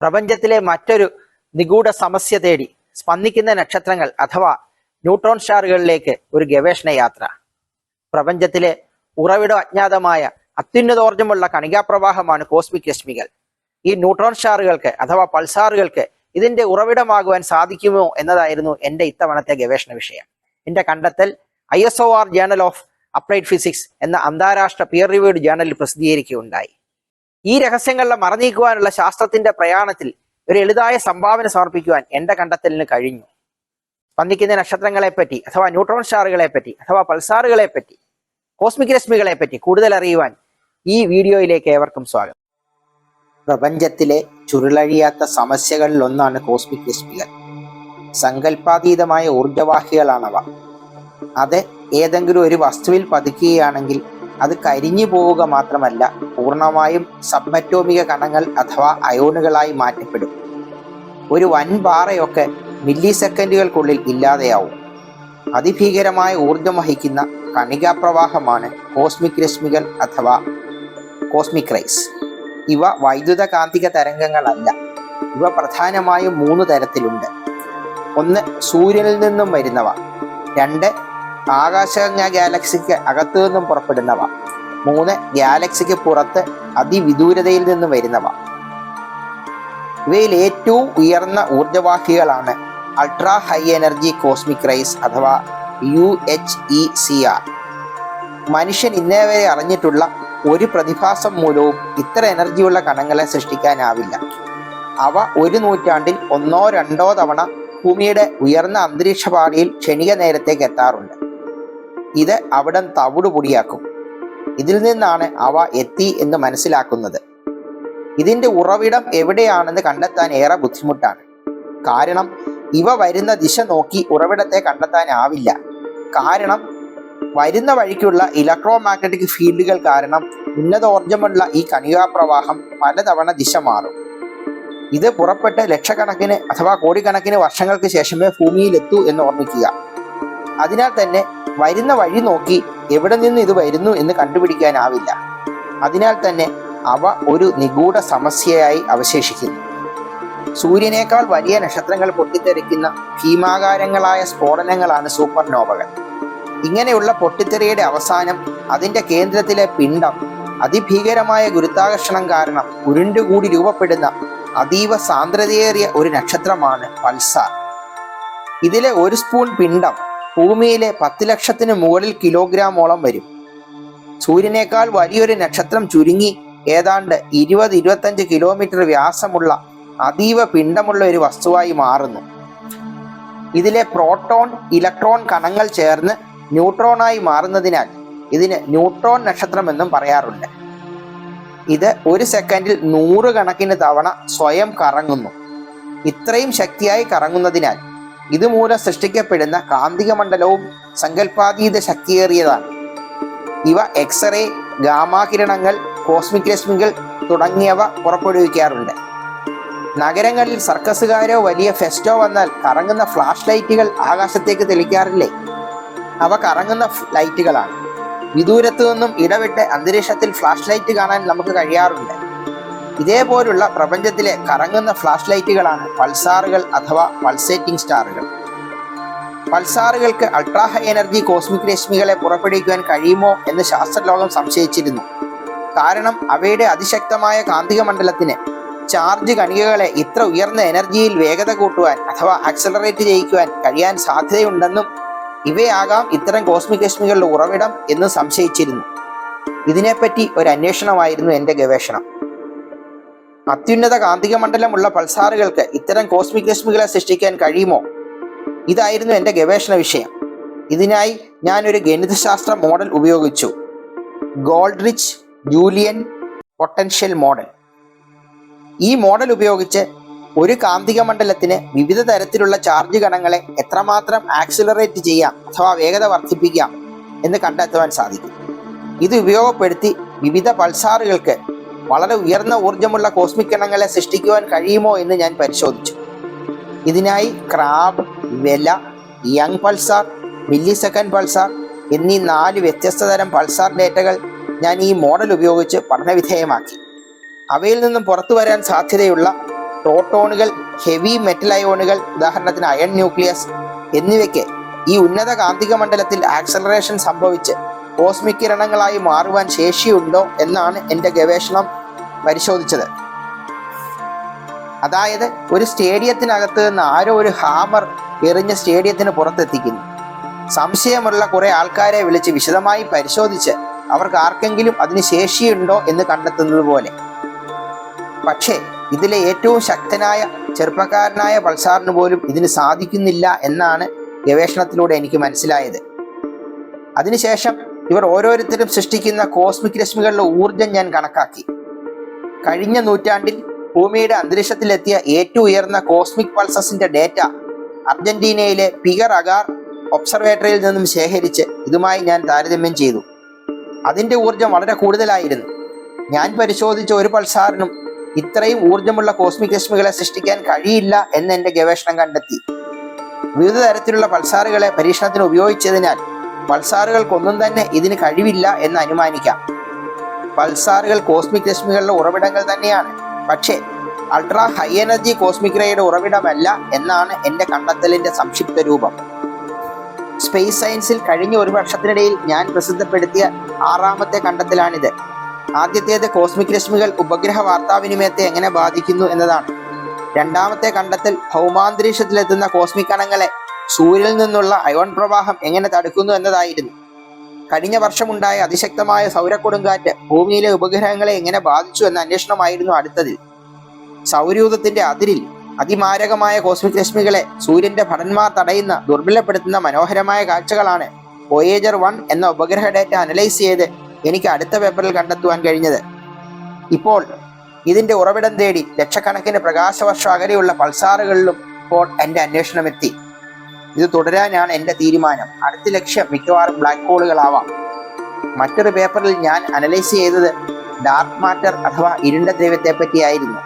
പ്രപഞ്ചത്തിലെ മറ്റൊരു നിഗൂഢ സമസ്യ തേടി സ്പന്ദിക്കുന്ന നക്ഷത്രങ്ങൾ അഥവാ ന്യൂട്രോൺ സ്റ്റാറുകളിലേക്ക് ഒരു ഗവേഷണ യാത്ര. പ്രപഞ്ചത്തിലെ ഉറവിട അജ്ഞാതമായ അത്യുന്നതോർജമുള്ള കണികാപ്രവാഹമാണ് കോസ്മിക് രശ്മികൾ. ഈ ന്യൂട്രോൺ സ്റ്റാറുകൾക്ക് അഥവാ പൾസാറുകൾക്ക് ഇതിന്റെ ഉറവിടമാകുവാൻ സാധിക്കുമോ എന്നതായിരുന്നു എന്റെ ഇത്തവണത്തെ ഗവേഷണ വിഷയം. എന്റെ കണ്ടെത്തൽ I S O R journal of applied physics എന്ന അന്താരാഷ്ട്ര പിയർ റിവ്യൂഡ് ജേണലിൽ പ്രസിദ്ധീകരിക്കുകയുണ്ടായി. ഈ രഹസ്യങ്ങളെ മറനീക്കുവാനുള്ള ശാസ്ത്രത്തിന്റെ പ്രയാണത്തിൽ ഒരു എളുതായ സംഭാവന സമർപ്പിക്കുവാൻ എന്റെ കണ്ടെത്തലിന് കഴിഞ്ഞു. സ്പന്ദിക്കുന്ന നക്ഷത്രങ്ങളെ പറ്റി അഥവാ ന്യൂട്രോൺ സ്റ്റാറുകളെ പറ്റി അഥവാ പൾസാറുകളെ പറ്റി കോസ്മിക് രശ്മികളെ പറ്റി കൂടുതൽ അറിയുവാൻ ഈ വീഡിയോയിലേക്ക് ഏവർക്കും സ്വാഗതം. പ്രപഞ്ചത്തിലെ ചുരുളഴിയാത്ത സമസ്യകളിൽ ഒന്നാണ് കോസ്മിക് രശ്മികൾ. സങ്കല്പാതീതമായ ഊർജവാഹികളാണവ. അത് ഏതെങ്കിലും ഒരു വസ്തുവിൽ പതിക്കുകയാണെങ്കിൽ അത് കരിഞ്ഞു പോവുക മാത്രമല്ല പൂർണമായും സബ്മറ്റോമിക കണങ്ങൾ അഥവാ അയോണുകളായി മാറ്റപ്പെടും. ഒരു വൻ പാറയൊക്കെ മില്ലി സെക്കൻഡുകൾക്കുള്ളിൽ ഇല്ലാതെയാവും. അതിഭീകരമായ ഊർജം വഹിക്കുന്ന കണികാപ്രവാഹമാണ് കോസ്മിക് രശ്മികൾ അഥവാ കോസ്മിക് റൈസ് ഇവ വൈദ്യുത കാന്തിക തരംഗങ്ങളല്ല ഇവ പ്രധാനമായും മൂന്ന് തരത്തിലുണ്ട്. ഒന്ന് സൂര്യനിൽ നിന്നും വരുന്നവ രണ്ട് ആകാശഗംഗ ഗാലക്സിക്ക് അകത്തു നിന്നും പുറപ്പെടുന്നവ. മൂന്ന് ഗാലക്സിക്ക് പുറത്ത് അതിവിദൂരതയിൽ നിന്നും വരുന്നവ. ഇവയിൽ ഏറ്റവും ഉയർന്ന ഊർജവാഹികളാണ് ultra high energy cosmic rays അഥവാ U H E C R. മനുഷ്യൻ ഇന്നേ വരെ അറിഞ്ഞിട്ടുള്ള ഒരു പ്രതിഭാസം മൂലവും ഇത്ര എനർജിയുള്ള കണങ്ങളെ സൃഷ്ടിക്കാനാവില്ല. അവ ഒരു നൂറ്റാണ്ടിൽ ഒന്നോ രണ്ടോ തവണ ഭൂമിയുടെ ഉയർന്ന അന്തരീക്ഷ പാളിയിൽ ക്ഷണിക നേരത്തേക്ക് എത്താറുണ്ട്. ഇത് അവിടം തവിടുപൊടിയാക്കും ഇതിൽ നിന്നാണ് അവ എത്തി എന്ന് മനസ്സിലാക്കുന്നത്. ഇതിന്റെ ഉറവിടം എവിടെയാണെന്ന് കണ്ടെത്താൻ ഏറെ ബുദ്ധിമുട്ടാണ്. കാരണം ഇവ വരുന്ന ദിശ നോക്കി ഉറവിടത്തെ കണ്ടെത്താനാവില്ല. കാരണം വരുന്ന വഴിക്കുള്ള ഇലക്ട്രോ മാഗ്നറ്റിക് ഫീൽഡുകൾ കാരണം ഉന്നതോർജമുള്ള ഈ കണികാപ്രവാഹം പലതവണ ദിശ മാറും. ഇത് പുറപ്പെട്ട് ലക്ഷക്കണക്കിന് അഥവാ കോടിക്കണക്കിന് വർഷങ്ങൾക്ക് ശേഷമേ ഭൂമിയിലെത്തൂ എന്ന് ഓർമ്മിക്കുക. അതിനാൽ തന്നെ വരുന്ന വഴി നോക്കി എവിടെ നിന്ന് ഇത് വരുന്നു എന്ന് കണ്ടുപിടിക്കാനാവില്ല. അതിനാൽ തന്നെ അവ ഒരു നിഗൂഢ സമസ്യയായി അവശേഷിക്കുന്നു. സൂര്യനേക്കാൾ വലിയ നക്ഷത്രങ്ങൾ പൊട്ടിത്തെറിക്കുന്ന ഭീമാകാരങ്ങളായ സ്ഫോടനങ്ങളാണ് സൂപ്പർനോവകൾ. ഇങ്ങനെയുള്ള പൊട്ടിത്തെറിയുടെ അവസാനം അതിന്റെ കേന്ദ്രത്തിലെ പിണ്ഡം അതിഭീകരമായ ഗുരുത്വാകർഷണം കാരണം ഉരുണ്ടുകൂടി രൂപപ്പെടുന്ന അതീവ സാന്ദ്രതയേറിയ ഒരു നക്ഷത്രമാണ് പൾസാർ. ഇതിലെ ഒരു സ്പൂൺ പിണ്ഡം ഭൂമിയിലെ പത്ത് ലക്ഷത്തിന് മുകളിൽ കിലോഗ്രാമോളം വരും. സൂര്യനേക്കാൾ വലിയൊരു നക്ഷത്രം ചുരുങ്ങി ഏതാണ്ട് ഇരുപത് ഇരുപത്തഞ്ച് കിലോമീറ്റർ വ്യാസമുള്ള അതീവ പിണ്ഡമുള്ള ഒരു വസ്തുവായി മാറുന്നു. ഇതിലെ പ്രോട്ടോൺ ഇലക്ട്രോൺ കണങ്ങൾ ചേർന്ന് ന്യൂട്രോണായി മാറുന്നതിനാൽ ഇതിന് ന്യൂട്രോൺ നക്ഷത്രം എന്നും പറയാറുണ്ട്. ഇത് ഒരു സെക്കൻഡിൽ നൂറുകണക്കിന് തവണ സ്വയം കറങ്ങുന്നു. ഇത്രയും ശക്തിയായി കറങ്ങുന്നതിനാൽ ഇതുമൂലം സൃഷ്ടിക്കപ്പെടുന്ന കാന്തിക മണ്ഡലവും സങ്കല്പാതീത ശക്തിയേറിയതാണ്. ഇവ എക്സ്റേ ഗാമാകിരണങ്ങൾ കോസ്മിക് രശ്മികൾ തുടങ്ങിയവ പുറപ്പെടുവിക്കാറുണ്ട്. നഗരങ്ങളിൽ സർക്കസുകാരോ വലിയ ഫെസ്റ്റോ വന്നാൽ കറങ്ങുന്ന ഫ്ലാഷ് ലൈറ്റുകൾ ആകാശത്തേക്ക് തെളിക്കാറില്ലേ? അവ കറങ്ങുന്ന ലൈറ്റുകളാണ്. വിദൂരത്തു നിന്നും ഇടവിട്ട് അന്തരീക്ഷത്തിൽ ഫ്ലാഷ് ലൈറ്റ് കാണാൻ നമുക്ക് കഴിയാറുണ്ട്. ഇതേപോലുള്ള പ്രപഞ്ചത്തിലെ കറങ്ങുന്ന ഫ്ലാഷ് ലൈറ്റുകളാണ് പൾസാറുകൾ അഥവാ പൾസേറ്റിംഗ് സ്റ്റാറുകൾ. പൾസാറുകൾക്ക് അൾട്രാ ഹൈ എനർജി കോസ്മിക് രശ്മികളെ പുറപ്പെടുവിക്കുവാൻ കഴിയുമോ എന്ന് ശാസ്ത്രലോകം സംശയിച്ചിരുന്നു. കാരണം അവയുടെ അതിശക്തമായ കാന്തിക മണ്ഡലത്തിന് ചാർജ് കണികകളെ ഇത്ര ഉയർന്ന എനർജിയിൽ വേഗത കൂട്ടുവാൻ അഥവാ ആക്സലറേറ്റ് ചെയ്യിക്കുവാൻ കഴിയാൻ സാധ്യതയുണ്ടെന്നും ഇവയാകാം ഇത്തരം കോസ്മിക് രശ്മികളുടെ ഉറവിടം എന്ന് സംശയിച്ചിരുന്നു. ഇതിനെപ്പറ്റി ഒരു അന്വേഷണമായിരുന്നു എന്റെ ഗവേഷണം. അത്യുന്നത കാന്തിക മണ്ഡലമുള്ള പൾസാറുകൾക്ക് ഇത്തരം കോസ്മിക് രശ്മികളെ സൃഷ്ടിക്കാൻ കഴിയുമോ? ഇതായിരുന്നു എന്റെ ഗവേഷണ വിഷയം. ഇതിനായി ഞാൻ ഒരു ഗണിതശാസ്ത്ര മോഡൽ ഉപയോഗിച്ചു. Goldreich Julian potential model. ഈ മോഡൽ ഉപയോഗിച്ച് ഒരു കാന്തിക മണ്ഡലത്തിന് വിവിധ തരത്തിലുള്ള ചാർജ് കണങ്ങളെ എത്രമാത്രം ആക്സിലറേറ്റ് ചെയ്യാം അഥവാ വേഗത വർദ്ധിപ്പിക്കാം എന്ന് കണ്ടെത്തുവാൻ സാധിക്കും. ഇത് ഉപയോഗപ്പെടുത്തി വിവിധ പൾസാറുകൾക്ക് വളരെ ഉയർന്ന ഊർജമുള്ള കോസ്മിക് കണങ്ങളെ സൃഷ്ടിക്കുവാൻ കഴിയുമോ എന്ന് ഞാൻ പരിശോധിച്ചു. ഇതിനായി Crab Vela young pulsar millisecond pulsar എന്നീ നാല് വ്യത്യസ്ത തരം പൾസാർ ഡേറ്റകൾ ഞാൻ ഈ മോഡൽ ഉപയോഗിച്ച് പഠനവിധേയമാക്കി. അവയിൽ നിന്നും പുറത്തു വരാൻ സാധ്യതയുള്ള പ്രോട്ടോണുകൾ ഹെവി മെറ്റൽ അയോണുകൾ ഉദാഹരണത്തിന് അയൺ ന്യൂക്ലിയസ് എന്നിവയ്ക്ക് ഈ ഉന്നത കാന്തിക മണ്ഡലത്തിൽ ആക്സലറേഷൻ സംഭവിച്ച് കോസ്മിക് കിരണങ്ങളായി മാറുവാൻ ശേഷിയുണ്ടോ എന്നാണ് എന്റെ ഗവേഷണം പരിശോധിച്ചത്. അതായത് ഒരു സ്റ്റേഡിയത്തിനകത്ത് നിന്ന് ആരോ ഒരു ഹാമർ എറിഞ്ഞ് സ്റ്റേഡിയത്തിന് പുറത്തെത്തിക്കുന്നു. സംശയമുള്ള കുറെ ആൾക്കാരെ വിളിച്ച് വിശദമായി പരിശോധിച്ച് അവർക്ക് ആർക്കെങ്കിലും അതിന് ശേഷിയുണ്ടോ എന്ന് കണ്ടെത്തുന്നത് പോലെ. പക്ഷേ ഇതിലെ ഏറ്റവും ശക്തനായ ചെറുപ്പക്കാരനായ പൾസാറിന് പോലും ഇതിന് സാധിക്കുന്നില്ല എന്നാണ് ഗവേഷണത്തിലൂടെ എനിക്ക് മനസ്സിലായത്. അതിനുശേഷം ഇവർ ഓരോരുത്തരും സൃഷ്ടിക്കുന്ന കോസ്മിക് രശ്മികളുടെ ഊർജം ഞാൻ കണക്കാക്കി. കഴിഞ്ഞ നൂറ്റാണ്ടിൽ ഭൂമിയുടെ അന്തരീക്ഷത്തിലെത്തിയ ഏറ്റവും ഉയർന്ന കോസ്മിക് പൾസസിന്റെ ഡേറ്റ അർജന്റീനയിലെ പിഗർ അഗാർ ഒബ്സർവേറ്ററിയിൽ നിന്നും ശേഖരിച്ച് ഇതുമായി ഞാൻ താരതമ്യം ചെയ്തു. അതിന്റെ ഊർജം വളരെ കൂടുതലായിരുന്നു. ഞാൻ പരിശോധിച്ച ഒരു പൾസാറിനും ഇത്രയും ഊർജമുള്ള കോസ്മിക് രശ്മികളെ സൃഷ്ടിക്കാൻ കഴിയില്ല എന്ന് എന്റെ ഗവേഷണം കണ്ടെത്തി. വിവിധ തരത്തിലുള്ള പൾസാറുകളെ പരീക്ഷണത്തിന് ഉപയോഗിച്ചതിനാൽ പൾസാറുകൾക്കൊന്നും തന്നെ ഇതിന് കഴിവില്ല എന്ന് അനുമാനിക്കാം. പൾസാറുകൾ കോസ്മിക് രശ്മികളുടെ ഉറവിടങ്ങൾ തന്നെയാണ്. പക്ഷേ അൾട്രാ ഹൈ എനർജി കോസ്മിക് റേയുടെ ഉറവിടമല്ല എന്നാണ് എന്റെ കണ്ടെത്തലിന്റെ സംക്ഷിപ്ത രൂപം. സ്പേസ് സയൻസിൽ കഴിഞ്ഞ ഒരു വർഷത്തിനിടയിൽ ഞാൻ പ്രസിദ്ധപ്പെടുത്തിയ ആറാമത്തെ കണ്ടെത്തലാണിത്. ആദ്യത്തേത് കോസ്മിക് രശ്മികൾ ഉപഗ്രഹ വാർത്താവിനിമയത്തെ എങ്ങനെ ബാധിക്കുന്നു എന്നതാണ്. രണ്ടാമത്തെ കണ്ടെത്തൽ ഭൗമാന്തരീക്ഷത്തിലെത്തുന്ന കോസ്മിക് കണങ്ങളെ സൂര്യനിൽ നിന്നുള്ള അയോൺ പ്രവാഹം എങ്ങനെ തടുക്കുന്നു എന്നതായിരുന്നു. കഴിഞ്ഞ വർഷമുണ്ടായ അതിശക്തമായ സൗരക്കൊടുങ്കാറ്റ് ഭൂമിയിലെ ഉപഗ്രഹങ്ങളെ എങ്ങനെ ബാധിച്ചു എന്ന അന്വേഷണമായിരുന്നു അടുത്തതിൽ സൗരയൂഥത്തിന്റെ അതിരിൽ അതിമാരകമായ കോസ്മിക് രശ്മികളെ സൂര്യന്റെ ഭടന്മാർ തടയുന്ന ദുർബലപ്പെടുത്തുന്ന മനോഹരമായ കാഴ്ചകളാണ് വോയേജർ വൺ എന്ന ഉപഗ്രഹ ഡേറ്റ അനലൈസ് ചെയ്ത് എനിക്ക് അടുത്ത പേപ്പറിൽ കണ്ടെത്തുവാൻ കഴിഞ്ഞത്. ഇപ്പോൾ ഇതിന്റെ ഉറവിടം തേടി ലക്ഷക്കണക്കിന് പ്രകാശവർഷം അകലെയുള്ള പൾസാറുകളിലും ഇപ്പോൾ അന്വേഷണം എത്തി. ഇത് തുടരാനാണ് എന്റെ തീരുമാനം. അടുത്ത ലക്ഷ്യം മിക്കവാറും ബ്ലാക്ക് ഹോളുകളാവാം മറ്റൊരു പേപ്പറിൽ ഞാൻ അനലൈസ് ചെയ്തത് ഡാർക്ക് മാറ്റർ അഥവാ ഇരുണ്ട ദ്രവ്യത്തെ പറ്റിയായിരുന്നു